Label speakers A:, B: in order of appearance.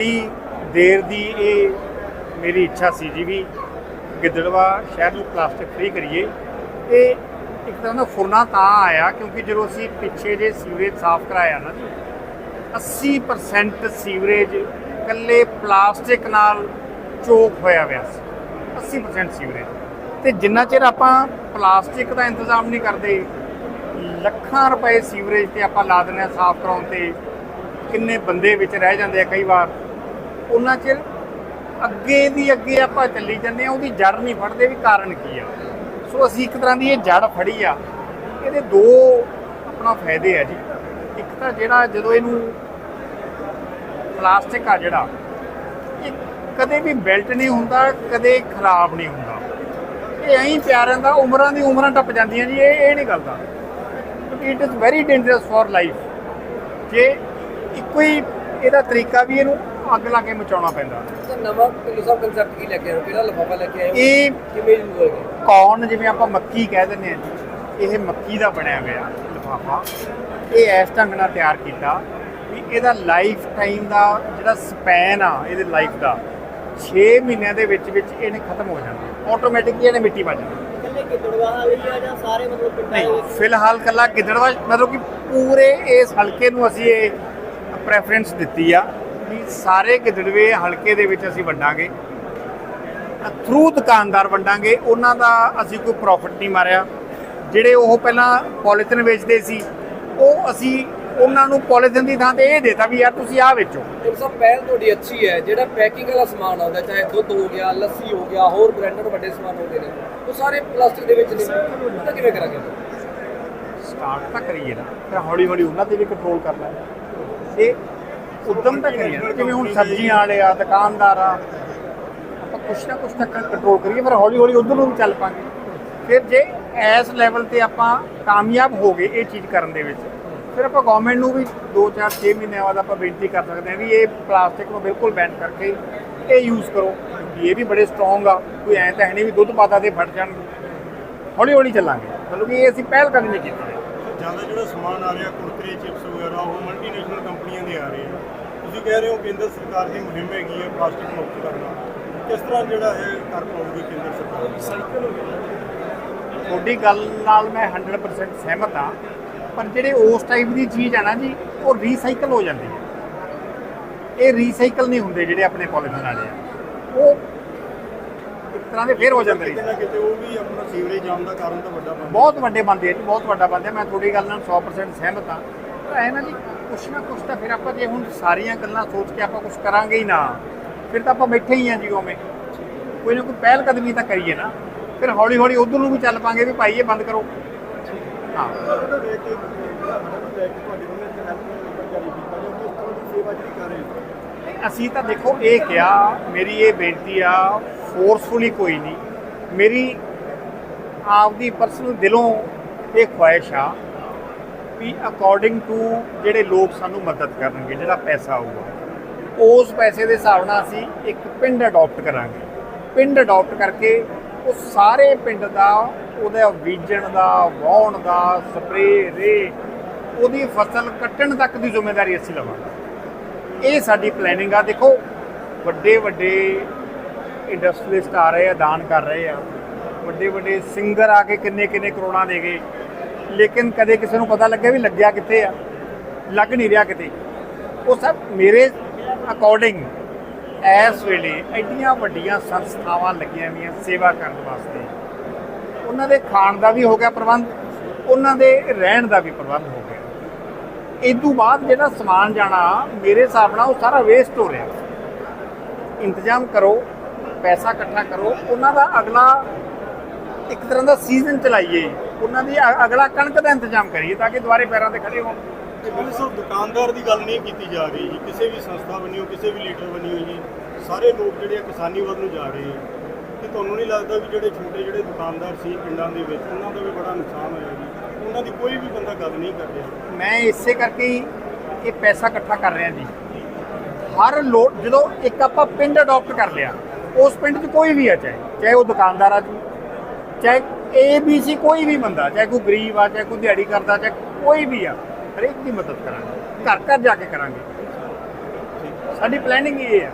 A: ਬੜੀ ਦੇਰ ਦੀ ਇਹ ਮੇਰੀ ਇੱਛਾ ਸੀ ਜੀ ਵੀ ਗਿੱਦੜਵਾ ਸ਼ਹਿਰ ਨੂੰ ਪਲਾਸਟਿਕ ਫ੍ਰੀ ਕਰੀਏ। ਇਹ ਇੱਕ ਤਰ੍ਹਾਂ ਦਾ ਫੁਰਨਾ ਤਾਂ ਆਇਆ ਕਿਉਂਕਿ ਜਦੋਂ ਅਸੀਂ ਪਿੱਛੇ ਜੇ ਸੀਵਰੇਜ ਸਾਫ਼ ਕਰਾਇਆ ਨਾ ਜੀ 80% ਸੀਵਰੇਜ ਕੱਲੇ ਪਲਾਸਟਿਕ ਨਾਲ ਚੋਕ ਹੋਇਆ ਹੋਇਆ ਸੀ 80% ਸੀਵਰੇਜ। ਤੇ ਜਿੰਨਾ ਚਿਰ ਆਪਾਂ ਪਲਾਸਟਿਕ ਦਾ ਇੰਤਜ਼ਾਮ ਨਹੀਂ ਕਰਦੇ, ਲੱਖਾਂ ਰੁਪਏ ਸੀਵਰੇਜ ਤੇ ਆਪਾਂ ਲਾ ਦਿੰਦੇ ਆ ਸਾਫ਼ ਕਰਾਉਣ ਤੇ, ਕਿੰਨੇ ਬੰਦੇ ਵਿੱਚ ਰਹਿ ਜਾਂਦੇ ਆ ਕਈ ਵਾਰ। ਉਹਨਾਂ 'ਚ ਅੱਗੇ ਦੀ ਅੱਗੇ ਆਪਾਂ ਚੱਲੀ ਜਾਂਦੇ ਆ ਉਹਦੀ ਜੜ ਨਹੀਂ ਫੜਦੇ ਵੀ ਕਾਰਨ ਕੀ ਆ। ਸੋ ਅਸੀਂ ਇੱਕ ਤਰ੍ਹਾਂ ਦੀ ਇਹ ਜੜ ਫੜੀ ਆ। ਇਹਦੇ ਦੋ ਆਪਣਾ ਫਾਇਦੇ ਆ ਜੀ। ਇੱਕ ਤਾਂ ਜਿਹੜਾ ਜਦੋਂ ਇਹਨੂੰ ਪਲਾਸਟਿਕ ਆ ਜਿਹੜਾ, ਇਹ ਕਦੇ ਵੀ ਬੈਲਟ ਨਹੀਂ ਹੁੰਦਾ, ਕਦੇ ਖਰਾਬ ਨਹੀਂ ਹੁੰਦਾ। ਇਹ ਐਂ ਪਿਆ ਰਹਿੰਦਾ, ਉਮਰਾਂ ਦੀ ਉਮਰਾਂ ਟੱਪ ਜਾਂਦੀਆਂ ਜੀ, ਇਹ ਇਹ ਨਹੀਂ ਕਰਦਾ it is very dangerous for life ਜੇ ਇੱਕੋ ਹੀ ਇਹਦਾ ਤਰੀਕਾ ਵੀ ਇਹਨੂੰ ਅੱਗ ਲਾ ਕੇ ਮਚਾਉਣਾ ਪੈਂਦਾ।
B: ਤਾਂ ਨਵਾਂ ਪਿੰਡੂ ਸਾਹਿਬ ਕੰਸੈਪਟ ਕੀ ਲੈ ਕੇ ਆਏ ਹੋ? ਕਿਹੜਾ ਲਫਾਫਾ ਲੈ ਕੇ ਆਏ ਹੋ?
A: ਇਹ
B: ਕਿਵੇਂ ਯੂਜ਼ ਹੋਏਗਾ?
A: ਕੌਨ ਜਿਵੇਂ ਆਪਾਂ ਮੱਕੀ ਕਹਿ ਦਿੰਦੇ ਆ ਇਹ ਮੱਕੀ ਦਾ ਬਣਿਆ ਹੋਇਆ ਲਿਫਾਫਾ। ਇਹ ਇਸ ਢੰਗ ਨਾਲ ਤਿਆਰ ਕੀਤਾ ਵੀ ਇਹਦਾ ਲਾਈਫ ਟਾਈਮ ਦਾ ਜਿਹੜਾ ਸਪੈਨ ਆ ਇਹਦੇ ਲਾਈਫ ਦਾ 6 ਮਹੀਨਿਆਂ ਦੇ ਵਿੱਚ ਵਿੱਚ ਇਹਨੇ ਖਤਮ ਹੋ ਜਾਣਾ। ਆਟੋਮੈਟਿਕਲੀ ਇਹਨੇ ਮਿੱਟੀ ਪਾ ਜਾਣੀ।
C: ਇਕੱਲੇ ਗਿੱਦੜਵਾ ਵਾਲੀ ਆ ਜਾਂ ਸਾਰੇ ਮਤਲਬ ਪਿੰਡਾਂ
A: ਫਿਲਹਾਲ ਕੱਲਾ ਗਿੱਦੜਵਾ ਮਤਲਬ ਕਿ ਪੂਰੇ ਇਸ ਹਲਕੇ ਨੂੰ ਅਸੀਂ ਇਹ ਪ੍ਰੈਫਰੈਂਸ ਦਿੱਤੀ ਆ। ਵੀ ਸਾਰੇ ਗਿੱਦੜਵੇ ਹਲਕੇ ਦੇ ਵਿੱਚ ਅਸੀਂ ਵੰਡਾਂਗੇ। ਥਰੂ ਦੁਕਾਨਦਾਰ ਵੰਡਾਂਗੇ ਉਹਨਾਂ ਦਾ ਅਸੀਂ ਕੋਈ ਪ੍ਰੋਫਿਟ ਨਹੀਂ ਮਾਰਿਆ। ਜਿਹੜੇ ਉਹ ਪਹਿਲਾਂ ਪੋਲੀਥਿਨ ਵੇਚਦੇ ਸੀ ਉਹ ਅਸੀਂ ਉਹਨਾਂ ਨੂੰ ਪੋਲੀਥਿਨ ਦੀ ਥਾਂ ਤੇ ਇਹ ਦੇਤਾ ਵੀ ਯਾਰ ਤੁਸੀਂ ਆਹ ਵੇਚੋ।
B: ਪਿੰਡੂ ਸਾਹਿਬ ਪਹਿਲ ਤੁਹਾਡੀ ਅੱਛੀ ਹੈ ਜਿਹੜਾ ਪੈਕਿੰਗ ਵਾਲਾ ਸਮਾਨ ਆਉਂਦਾ ਚਾਹੇ ਦੁੱਧ ਹੋ ਗਿਆ ਲੱਸੀ ਹੋ ਗਿਆ ਹੋਰ ਬ੍ਰਾਂਡਡ ਵੱਡੇ ਸਮਾਨ ਹੁੰਦੇ ਨੇ ਉਹ ਸਾਰੇ ਪਲਾਸਟਿਕ ਦੇ ਵਿੱਚ ਨੇ। ਉਹਦਾ ਕਿਵੇਂ ਕਰਾਂਗੇ?
A: ਸਟਾਰਟ ਤਾਂ ਕਰੀਏ ਨਾ ਫਿਰ ਹੌਲੀ ਹੌਲੀ ਉਹਨਾਂ ਤੇ ਵੀ ਕੰਟਰੋਲ ਕਰਨਾ ਹੈ। ਇਹ ਉਦਮ ਤਾਂ ਕਰੀਏ ਨਾ ਜਿਵੇਂ ਹੁਣ ਸਬਜ਼ੀਆਂ ਵਾਲੇ ਆ, ਦੁਕਾਨਦਾਰ ਆ, ਆਪਾਂ ਕੁਛ ਨਾ ਕੁਛ ਤੱਕ ਕੰਟਰੋਲ ਕਰੀਏ ਫਿਰ ਹੌਲੀ ਹੌਲੀ ਉਧਰ ਨੂੰ ਵੀ ਚੱਲ ਪਾਂਗੇ। ਫਿਰ ਜੇ ਇਸ ਲੈਵਲ ਤੇ ਆਪਾਂ ਕਾਮਯਾਬ ਹੋ ਗਏ ਇਹ ਚੀਜ਼ ਕਰਨ ਦੇ ਵਿੱਚ, ਫਿਰ ਆਪਾਂ ਗਵਰਨਮੈਂਟ ਨੂੰ ਵੀ 2 4 6 ਮਹੀਨਿਆਂ ਬਾਅਦ ਆਪਾਂ ਬੇਨਤੀ ਕਰ ਸਕਦੇ ਹਾਂ ਵੀ ਇਹ ਪਲਾਸਟਿਕ ਨੂੰ ਬਿਲਕੁਲ ਬੈਨ ਕਰਕੇ ਇਹ ਯੂਜ਼ ਕਰੋ। ਇਹ ਵੀ ਬੜੇ ਸਟਰੋਂਗ ਆ, ਕੋਈ ਐਂ ਤਾਂ ਹੈ ਨਹੀਂ ਵੀ ਦੁੱਧ ਪਾਤਾ ਤੇ ਫਟ ਜਾਣ ਹੌਲੀ ਹੌਲੀ ਚੱਲਾਂਗੇ। ਮਤਲਬ ਕਿ ਇਹ ਅਸੀਂ ਪਹਿਲ ਕਦਮੀ ਕੀਤੀ ਹੈ।
D: ਜ਼ਿਆਦਾ ਜਿਹੜਾ ਸਮਾਨ ਆ ਰਿਹਾ ਕੁਰਕਰੇ ਚਿਪਸ ਵਗੈਰਾ, ਉਹ ਮਲਟੀਨੈਸ਼ਨਲ ਕੰਪਨੀਆਂ ਦੇ ਆ ਰਹੇ ਆ। ਤੁਸੀਂ ਕਹਿ ਰਹੇ ਹੋ ਕੇਂਦਰ ਸਰਕਾਰ ਦੀ ਮੁਹਿੰਮ ਹੈਗੀ ਹੈ ਪਲਾਸਟਿਕ ਮੁਕਤ ਕਰਨਾ। ਕਿਸ ਤਰ੍ਹਾਂ ਜਿਹੜਾ ਹੈ ਕਰ ਪਾਉਗੀ ਕੇਂਦਰ ਸਰਕਾਰ?
A: ਤੁਹਾਡੀ ਗੱਲ ਨਾਲ ਮੈਂ 100% ਸਹਿਮਤ ਹਾਂ, ਪਰ ਜਿਹੜੇ ਉਸ ਟਾਈਪ ਦੀ ਚੀਜ਼ ਆ ਨਾ ਜੀ, ਉਹ ਰੀਸਾਈਕਲ ਹੋ ਜਾਂਦੀ ਹੈ। ਇਹ ਰੀਸਾਈਕਲ ਨਹੀਂ ਹੁੰਦੇ ਜਿਹੜੇ ਆਪਣੇ ਪੋਲੀਥਿਨ ਵਾਲੇ ਆ। ਉਹ ਤਰ੍ਹਾਂ ਦੇ ਫੇਰ ਹੋ ਜਾਂਦੇ
D: ਕਿਤੇ
A: ਨੇ
D: ਨਾ ਕਿਤੇ ਉਹ ਵੀ ਆਪਣਾ ਸੀਵਰੇਜ ਜਾਮ ਦਾ ਕਾਰਨ ਤਾਂ ਵੱਡਾ ਬਣਦਾ
A: ਬਹੁਤ ਵੱਡੇ ਬੰਦੇ ਜੀ ਬਹੁਤ ਵੱਡਾ ਬੰਦੇ ਮੈਂ ਤੁਹਾਡੀ ਗੱਲ ਨਾਲ 100% ਸਹਿਮਤ ਹਾਂ। ਪਰ ਐ ਨਾ ਜੀ ਕੁਛ ਨਾ ਕੁਛ ਤਾਂ ਫਿਰ ਆਪਾਂ ਜੇ ਹੁਣ ਸਾਰੀਆਂ ਗੱਲਾਂ ਸੋਚ ਕੇ ਆਪਾਂ ਕੁਛ ਕਰਾਂਗੇ ਹੀ ਨਾ ਫਿਰ ਤਾਂ ਆਪਾਂ ਬੈਠੇ ਹੀ ਆ ਜੀ ਉਵੇਂ। ਕੋਈ ਨਾ ਕੋਈ ਪਹਿਲ ਕਦਮੀ ਤਾਂ ਕਰੀਏ ਨਾ। ਫਿਰ ਹੌਲੀ ਹੌਲੀ ਉਧਰ ਨੂੰ ਵੀ ਚੱਲ ਪਾਂਗੇ ਵੀ ਭਾਈ ਇਹ ਬੰਦ ਕਰੋ। ਹਾਂ।
D: ਕੀਤਾ
A: ਅਸੀਂ ਤਾਂ ਦੇਖੋ ਇਹ ਕਿਹਾ ਮੇਰੀ ਇਹ ਬੇਨਤੀ ਆ ਫੋਰਸਫੁਲੀ ਕੋਈ ਨਹੀਂ। ਮੇਰੀ ਆਪਦੀ ਪਰਸਨਲ ਦਿਲੋਂ ਇਹ ਖੁਆਇਸ਼ ਆ ਵੀ ਅਕੋਰਡਿੰਗ ਟੂ ਜਿਹੜੇ ਲੋਕ ਸਾਨੂੰ ਮਦਦ ਕਰਨਗੇ, ਜਿਹੜਾ ਪੈਸਾ ਆਊਗਾ, ਉਸ ਪੈਸੇ ਦੇ ਹਿਸਾਬ ਨਾਲ ਅਸੀਂ ਇੱਕ ਪਿੰਡ ਅਡਾਪਟ ਕਰਾਂਗੇ। ਪਿੰਡ ਅਡਾਪਟ ਕਰਕੇ ਉਹ ਸਾਰੇ ਪਿੰਡ ਦਾ, ਉਹਦਾ ਬੀਜਣ ਦਾ ਵਾਉਣ ਦਾ ਸਪਰੇਅ ਰੇ, ਉਹਦੀ ਫਸਲ ਕੱਟਣ ਤੱਕ ਦੀ ਜ਼ਿੰਮੇਵਾਰੀ ਅਸੀਂ ਲਵਾਂਗੇ। ਇਹ ਸਾਡੀ ਪਲੈਨਿੰਗ ਆ। ਦੇਖੋ ਵੱਡੇ ਵੱਡੇ ਇੰਡਸਟਰੀਲਿਸਟ ਆ ਰਹੇ ਆ, ਦਾਨ ਕਰ ਰਹੇ ਆ। ਵੱਡੇ ਵੱਡੇ ਸਿੰਗਰ ਆ ਕੇ ਕਿੰਨੇ ਕਿੰਨੇ ਕਰੋੜਾਂ ਦੇ ਗਏ। ਲੇਕਿਨ ਕਦੇ ਕਿਸੇ ਨੂੰ ਪਤਾ ਲੱਗਿਆ ਵੀ ਲੱਗਿਆ ਕਿੱਥੇ ਆ? ਲੱਗ ਨਹੀਂ ਰਿਹਾ ਕਿਤੇ। ਉਹ ਸਭ ਮੇਰੇ ਅਕੋਰਡਿੰਗ ਇਸ ਵੇਲੇ ਐਡੀਆਂ ਵੱਡੀਆਂ ਸੰਸਥਾਵਾਂ ਲੱਗੀਆਂ ਹੋਈਆਂ ਸੇਵਾ ਕਰਨ ਵਾਸਤੇ। ਉਹਨਾਂ ਦੇ ਖਾਣ ਦਾ ਵੀ ਹੋ ਗਿਆ ਪ੍ਰਬੰਧ, ਉਹਨਾਂ ਦੇ ਰਹਿਣ ਦਾ ਵੀ ਪ੍ਰਬੰਧ ਹੋ ਗਿਆ। ਇਸ ਤੋਂ ਬਾਅਦ ਜਿਹੜਾ ਸਮਾਨ ਜਾਣਾ, ਮੇਰੇ ਹਿਸਾਬ ਨਾਲ ਉਹ ਸਾਰਾ ਵੇਸਟ ਹੋ ਰਿਹਾ। ਇੰਤਜ਼ਾਮ ਕਰੋ। ਪੈਸਾ ਇਕੱਠਾ ਕਰੋ ਉਹਨਾਂ ਦਾ ਅਗਲਾ ਇੱਕ ਤਰ੍ਹਾਂ ਦਾ ਸੀਜ਼ਨ ਚਲਾਈਏ। ਉਹਨਾਂ ਦੀ ਅਗਲਾ ਕਣਕ ਦਾ ਇੰਤਜ਼ਾਮ ਕਰੀਏ ਤਾਂ ਕਿ ਦੁਬਾਰੇ ਪੈਰਾਂ ਤੇ ਖੜੇ ਹੋਣ।
D: ਤੇ ਮੈਨੂੰ ਸਿਰਫ ਦੁਕਾਨਦਾਰ ਦੀ ਗੱਲ ਨਹੀਂ ਕੀਤੀ ਜਾ ਰਹੀ ਜੀ ਕਿਸੇ ਵੀ ਸੰਸਥਾ ਬਣੀ ਹੋ ਕਿਸੇ ਵੀ ਲੀਡਰ ਬਣੀ ਹੋ ਜੀ ਸਾਰੇ ਲੋਕ ਜਿਹੜੇ ਆ ਕਿਸਾਨੀ ਵੱਲ ਨੂੰ ਜਾ ਰਹੇ ਆ। ਤੇ ਤੁਹਾਨੂੰ ਨਹੀਂ ਲੱਗਦਾ ਵੀ ਜਿਹੜੇ ਛੋਟੇ ਜਿਹੜੇ ਦੁਕਾਨਦਾਰ ਸੀ ਪਿੰਡਾਂ ਦੇ ਵਿੱਚ ਉਹਨਾਂ ਦਾ ਵੀ ਬੜਾ ਨੁਕਸਾਨ ਹੋਇਆ ਜੀ? ਉਹਨਾਂ ਦੀ ਕੋਈ ਵੀ ਬੰਦਾ ਗੱਲ ਨਹੀਂ ਕਰ ਰਿਹਾ।
A: ਮੈਂ ਇਸੇ ਕਰਕੇ ਹੀ ਇਹ ਪੈਸਾ ਇਕੱਠਾ ਕਰ ਰਿਹਾ ਜੀ। ਹਰ ਲੋਕ ਜਦੋਂ ਇੱਕ ਆਪਾਂ ਪਿੰਡ ਅਡਾਪਟ ਕਰ ਲਿਆ ਉਸ ਪਿੰਡ 'ਚ ਕੋਈ ਵੀ ਆ, ਚਾਹੇ ਚਾਹੇ ਉਹ ਦੁਕਾਨਦਾਰ ਆ ਜੀ, ਚਾਹੇ ਏ ਬੀ ਸੀ ਕੋਈ ਵੀ ਬੰਦਾ, ਚਾਹੇ ਕੋਈ ਗਰੀਬ ਆ, ਚਾਹੇ ਕੋਈ ਦਿਹਾੜੀ ਕਰਦਾ, ਚਾਹੇ ਕੋਈ ਵੀ ਆ, ਹਰੇਕ ਦੀ ਮਦਦ ਕਰਾਂਗੇ, ਘਰ ਘਰ ਜਾ ਕੇ ਕਰਾਂਗੇ। ਸਾਡੀ ਪਲੈਨਿੰਗ ਇਹ ਹੈ